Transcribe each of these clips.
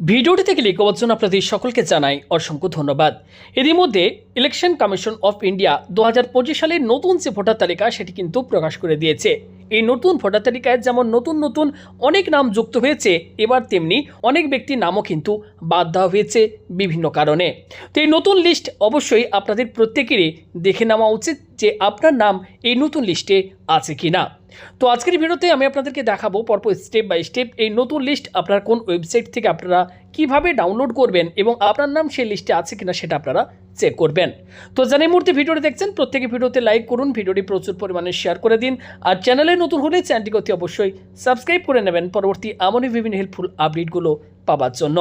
ভিডিওটি থেকে হওয়ার জন্য আপনাদের সকলকে জানাই অসংখ্য ধন্যবাদ। ইতিমধ্যে ইলেকশন কমিশন অফ ইন্ডিয়া দু হাজার পঁচিশ সালের নতুন যে ভোটার তালিকা, সেটি কিন্তু প্রকাশ করে দিয়েছে। এই নতুন ভোটার তালিকায় যেমন নতুন নতুন অনেক নাম যুক্ত হয়েছে, এবার তেমনি অনেক ব্যক্তির নামও কিন্তু বাদ দেওয়া হয়েছে বিভিন্ন কারণে। তো এই নতুন লিস্ট অবশ্যই আপনাদের প্রত্যেকেরই দেখে নেওয়া উচিত। যে আপনার নাম এই নতুন লিস্টে আছে কি না তো আজকের ভিডিওতে আমি আপনাদেরকে দেখাবো পরপর স্টেপ বাই স্টেপ এই নতুন লিস্ট আপনার কোন ওয়েবসাইট থেকে আপনারা কীভাবে ডাউনলোড করবেন এবং আপনার নাম সেই লিস্টে আছে কিনা সেটা আপনারা চেক করবেন। তো জানি মুহূর্তে ভিডিওটি দেখছেন, প্রত্যেকে ভিডিওতে লাইক করুন, ভিডিওটি প্রচুর পরিমাণে শেয়ার করে দিন। আর চ্যানেলে নতুন হলে চ্যানেলটিকে অতি অবশ্যই সাবস্ক্রাইব করে নেবেন। পরবর্তী এমনই বিভিন্ন হেল্পফুল আপডেটগুলো পাওয়ার জন্য।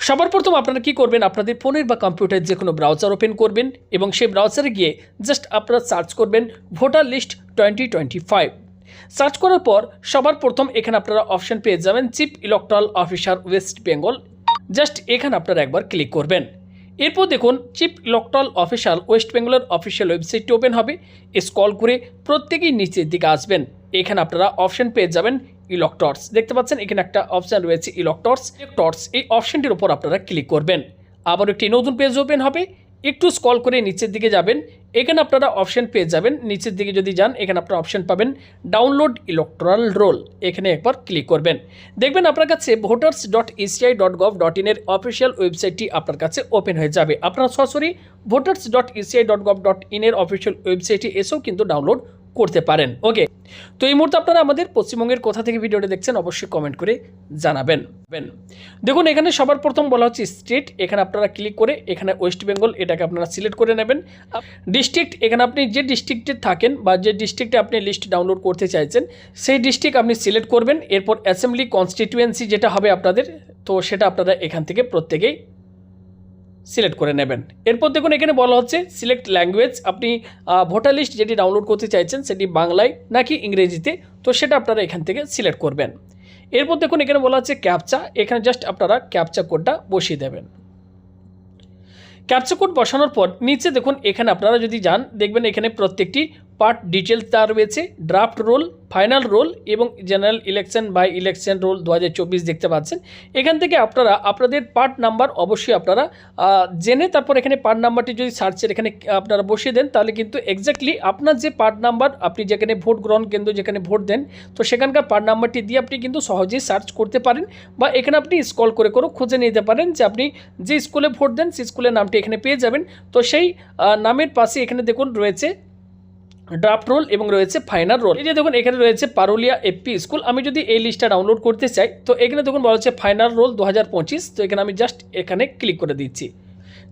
সবার প্রথম আপনারা কি করবেন? আপনাদের ফোনের বা কম্পিউটারের যে কোনো ব্রাউজার ওপেন করবেন এবং সেই ব্রাউজারে গিয়ে জাস্ট আপনারা সার্চ করবেন voter list twenty twenty five search করার পর সবার প্রথম এখানে আপনারা অপশন পেয়ে যাবেন chief electoral officer West Bengal just এখানে আপনারা একবার ক্লিক করবেন। এরপর দেখুন চিফ ইলেকট্রাল অফিসার ওয়েস্ট বেঙ্গলের অফিসিয়াল ওয়েবসাইটটি ওপেন হবে। স্কল করে প্রত্যেকেই নিচের দিকে আসবেন। এখানে আপনারা অপশান পেয়ে যাবেন ইলেকটর্স দেখতে পাচ্ছেন, এখানে একটা অপশান রয়েছে ইলেকটর্স ইলেকটর্স এই অপশনটির উপর আপনারা ক্লিক করবেন। আবার একটি নতুন পেজ ওপেন হবে। একটু স্কল করে নিচের দিকে যাবেন। এখানে আপনারা অপশন পেয়ে যাবেন। নিচের দিকে যদি যান, এখানে আপনারা অপশন পাবেন ডাউনলোড ইলেকট্রাল রোল এখানে একবার ক্লিক করবেন। দেখবেন আপনার কাছে voters dot ECI dot gov dot ইনের অফিসিয়াল ওয়েবসাইটটি আপনার কাছে ওপেন হয়ে যাবে। আপনারা সরাসরি voters dot ECI dot gov dot ইনের অফিসিয়াল ওয়েবসাইটে এসেও কিন্তু ডাউনলোড করতে পারেন। ওকে, তো এই মুহূর্তে আপনারা আমাদের পশ্চিমবঙ্গের কোথা থেকে ভিডিওটা দেখছেন অবশ্যই কমেন্ট করে জানাবেন। বেন। দেখুন, এখানে সবার প্রথম বলা হচ্ছে স্টেট এখানে আপনারা ক্লিক করে এখানে ওয়েস্ট বেঙ্গল এটাকে আপনারা সিলেক্ট করে নেবেন। ডিস্ট্রিক্ট এখানে আপনি যে ডিস্ট্রিক্টে থাকেন বা যে ডিস্ট্রিক্টে আপনি লিস্ট ডাউনলোড করতে চাইছেন, সেই ডিস্ট্রিক্ট আপনি সিলেক্ট করবেন। এরপর অ্যাসেম্বলি কনস্টিটিউয়েন্সি যেটা হবে আপনাদের, তো সেটা আপনারা এখান থেকে প্রত্যেকেই সিলেক্ট করে নেবেন। এরপর দেখুন, এখানে বলা হচ্ছে সিলেক্ট ল্যাঙ্গুয়েজ। আপনি ভোটার লিস্ট যেটি ডাউনলোড করতে চাইছেন সেটি বাংলায় নাকি ইংরেজিতে, তো সেটা আপনারা এখান থেকে সিলেক্ট করবেন। এরপর দেখুন, এখানে বলা হচ্ছে ক্যাপচা। এখানে জাস্ট আপনারা ক্যাপচা কোডটা বসিয়ে দেবেন। ক্যাপচা কোড বসানোর পর নিচে দেখুন, এখানে আপনারা যদি যান, দেখবেন এখানে প্রত্যেকটি পার্ট ডিটেলস দেওয়া রয়েছে, ড্রাফট রোল, ফাইনাল রোল এবং general election bye election roll দু হাজার চব্বিশ দেখতে পাচ্ছেন। এখান থেকে আপনারা, আপনাদের পার্ট নাম্বার অবশ্যই আপনারা জেনে তারপর এখানে পার্ট নাম্বারটি যদি সার্চের এখানে আপনারা বসিয়ে দেন, তাহলে কিন্তু এক্স্যাক্টলি আপনার যে পার্ট নাম্বার, আপনি যেখানে ভোট গ্রহণ কেন্দ্র যেখানে ভোট দেন, তো সেখানকার পার্ট নাম্বারটি দিয়ে আপনি কিন্তু সহজেই সার্চ করতে পারেন বা এখানে আপনি স্কল করে করেও খুঁজে নিতে পারেন যে আপনি যে স্কুলে ভোট দেন, সেই স্কুলের নামটি এখানে পেয়ে যাবেন। তো সেই নামের পাশে এখানে দেখুন রয়েছে ড্রাফট রোল এবং রয়েছে ফাইনাল রোল এই যে দেখুন, এখানে রয়েছে পারুলিয়া এপি স্কুল। আমি যদি এই লিস্টটা ডাউনলোড করতে চাই, তো এখানে দেখুন বলা হচ্ছে ফাইনাল রোল দু হাজার পঁচিশ। তো এখানে আমি জাস্ট এখানে ক্লিক করে দিচ্ছি।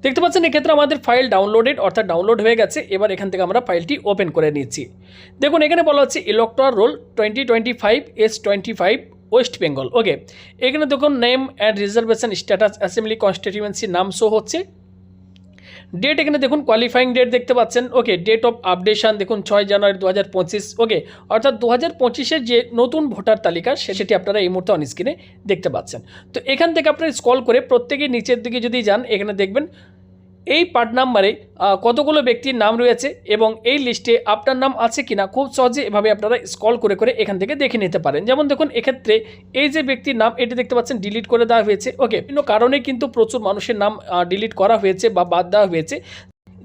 দেখতে পাচ্ছেন, এক্ষেত্রে আমাদের ফাইল ডাউনলোডেড অর্থাৎ ডাউনলোড হয়ে গেছে। এবার এখান থেকে আমরা ফাইলটি ওপেন করে নিচ্ছি। দেখুন, এখানে বলা হচ্ছে electoral roll twenty twenty five S twenty five West Bengal okay এখানে দেখুন name and reservation status assembly constituency নাম শো হচ্ছে। ডেট এখানে দেখুন কোয়ালিফাইং ডেট দেখতে পাচ্ছেন। ওকে ডেট অফ আপডেশন দেখুন, ছয় জানুয়ারি দু হাজার পঁচিশ। ওকে অর্থাৎ দু হাজার যে নতুন ভোটার তালিকা সেটি আপনারা এই মুহূর্তে অন স্ক্রিনে দেখতে পাচ্ছেন। তো এখান থেকে আপনারা স্কল করে প্রত্যেকে নিচের দিকে যদি যান, এখানে দেখবেন এই পার্ট নাম্বারে কতগুলো ব্যক্তির নাম রয়েছে এবং এই লিস্টে আপনার নাম আছে কিনা খুব সহজে এভাবে আপনারা স্কল করে করে এখান থেকে দেখে নিতে পারেন। যেমন দেখুন, এক্ষেত্রে এই যে ব্যক্তির নাম, এটি দেখতে পাচ্ছেন ডিলিট করে দেওয়া হয়েছে। ওকে বিভিন্ন কারণে কিন্তু প্রচুর মানুষের নাম ডিলিট করা হয়েছে বা বাদ দেওয়া হয়েছে।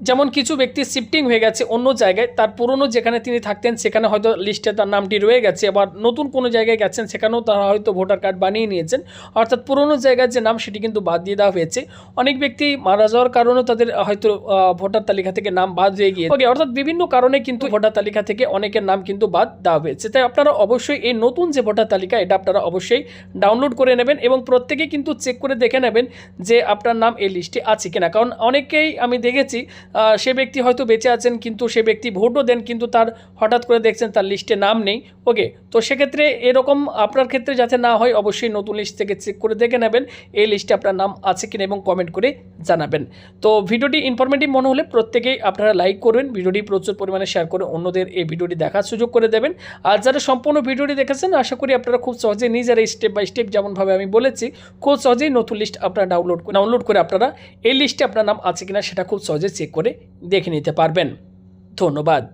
যেমন কিছু ব্যক্তি শিফটিং হয়ে গেছে অন্য জায়গায়, তার পুরনো যেখানে তিনি থাকতেন সেখানে হয়তো লিস্টে তার নামটি রয়ে গেছে। আবার নতুন কোনো জায়গায় গেছেন, সেখানেও তারা হয়তো ভোটার কার্ড বানিয়ে নিয়েছেন। অর্থাৎ পুরনো জায়গার যে নাম, সেটি কিন্তু বাদ দিয়ে দেওয়া হয়েছে। অনেক ব্যক্তি মারা যাওয়ার কারণেও তাদের হয়তো ভোটার তালিকা থেকে নাম বাদ হয়ে গিয়ে ওকে অর্থাৎ বিভিন্ন কারণে কিন্তু ভোটার তালিকা থেকে অনেকের নাম কিন্তু বাদ দেওয়া হয়েছে। তাই আপনারা অবশ্যই এই নতুন যে ভোটার তালিকা, এটা আপনারা অবশ্যই ডাউনলোড করে নেবেন এবং প্রত্যেকে কিন্তু চেক করে দেখে নেবেন যে আপনার নাম এই লিস্টে আছে কিনা। কারণ অনেকেই আমি দেখেছি সে ব্যক্তি হয়তো বেঁচে আছেন, কিন্তু সে ব্যক্তি ভোটও দেন, কিন্তু তার হঠাৎ করে দেখছেন তার লিস্টে নাম নেই। ওকে, তো সেক্ষেত্রে এরকম আপনার ক্ষেত্রে যাতে না হয়, অবশ্যই নতুন লিস্ট থেকে চেক করে দেখে নেবেন, এই লিস্টে আপনার নাম আছে কিনা এবং কমেন্ট করে জানাবেন। তো ভিডিওটি ইনফরমেটিভ মনে হলে প্রত্যেকেই আপনারা লাইক করবেন, ভিডিওটি প্রচুর পরিমাণে শেয়ার করে অন্যদের এই ভিডিওটি দেখার সুযোগ করে দেবেন। আর যারা সম্পূর্ণ ভিডিওটি দেখেছেন, আশা করি আপনারা খুব সহজে নিজেরা স্টেপ বাই স্টেপ যেমনভাবে আমি বলেছি, খুব সহজেই নতুন লিস্ট আপনারা ডাউনলোড ডাউনলোড করে আপনারা এই লিস্টে আপনার নাম আছে কিনা সেটা খুব সহজে চেক করে দেখে নিতে পারবেন। ধন্যবাদ।